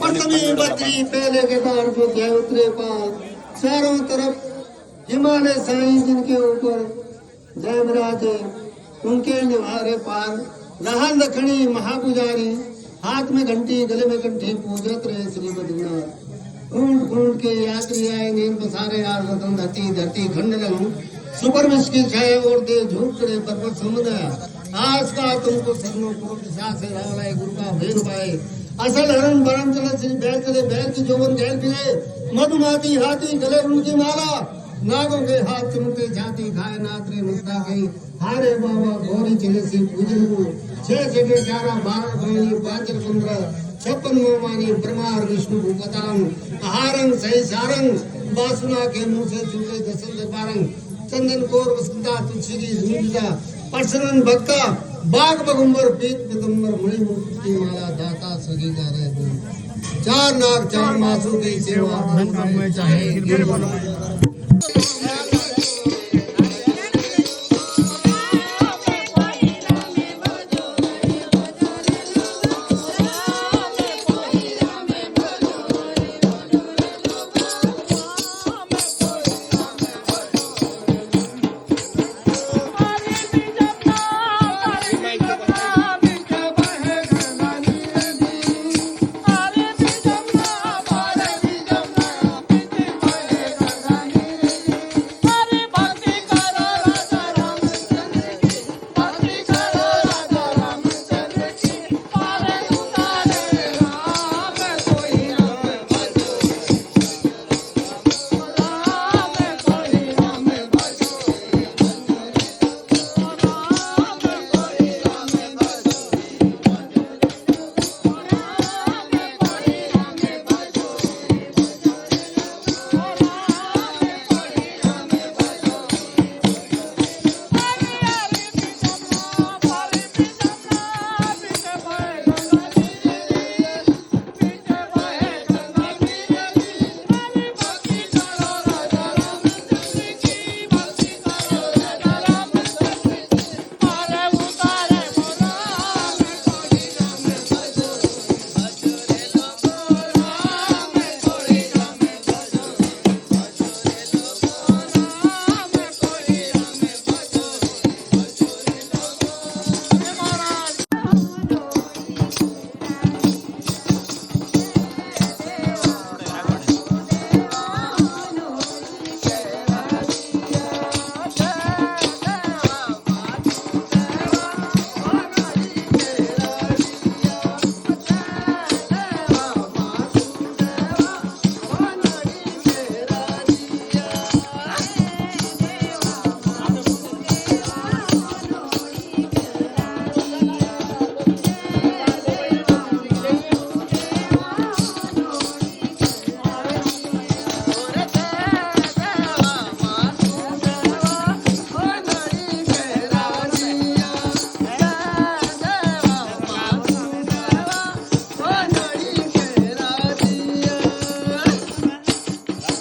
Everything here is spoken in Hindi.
प्रथमी बद्री पहले के दार को गए उतरे पार, चारों तरफ़ हिमालय साई जिनके ऊपर जय विराजे उनके निवारे पार रहा दखनी महापुजारी हाथ में घंटी, गले में कंठी पूजत रहे श्री बद्रीनाथ ढूंढ ढूंढ के यात्री आए, नींद पसारे यार धरती धरती खंड लहू सुपर विष की और दे झूठ करे पर्वत समुदाय आज का तुमको सरनो पुरुष दिशा से रावलाए गुरु का भेद पाए। असल हरण बरन चले श्री बैल चले बैल की जोवन गैल पिए मधुमाती हाथी गले उनकी माला नागों के हाथ चुनते जाती खाए नात्रे मुक्ता गई। हारे बाबा गौरी चले से पूजन को छह जगह चारा बारह बहनी पांचर पंद्रह छप्पन मोमानी ब्रह्मार विष्णु भूपतांग आहारंग सही सारंग। बासुना के मुँह से चूके दसंत बारंग चंदन कोर वसंता तुलसी की परसनन परसरन भक्ता बाग बगुम्बर पीत पितंबर मणि मुकुट की माला दाता सजी जा रहे थे चार नाग चार मासू की सेवा धन कम में चाहे गिर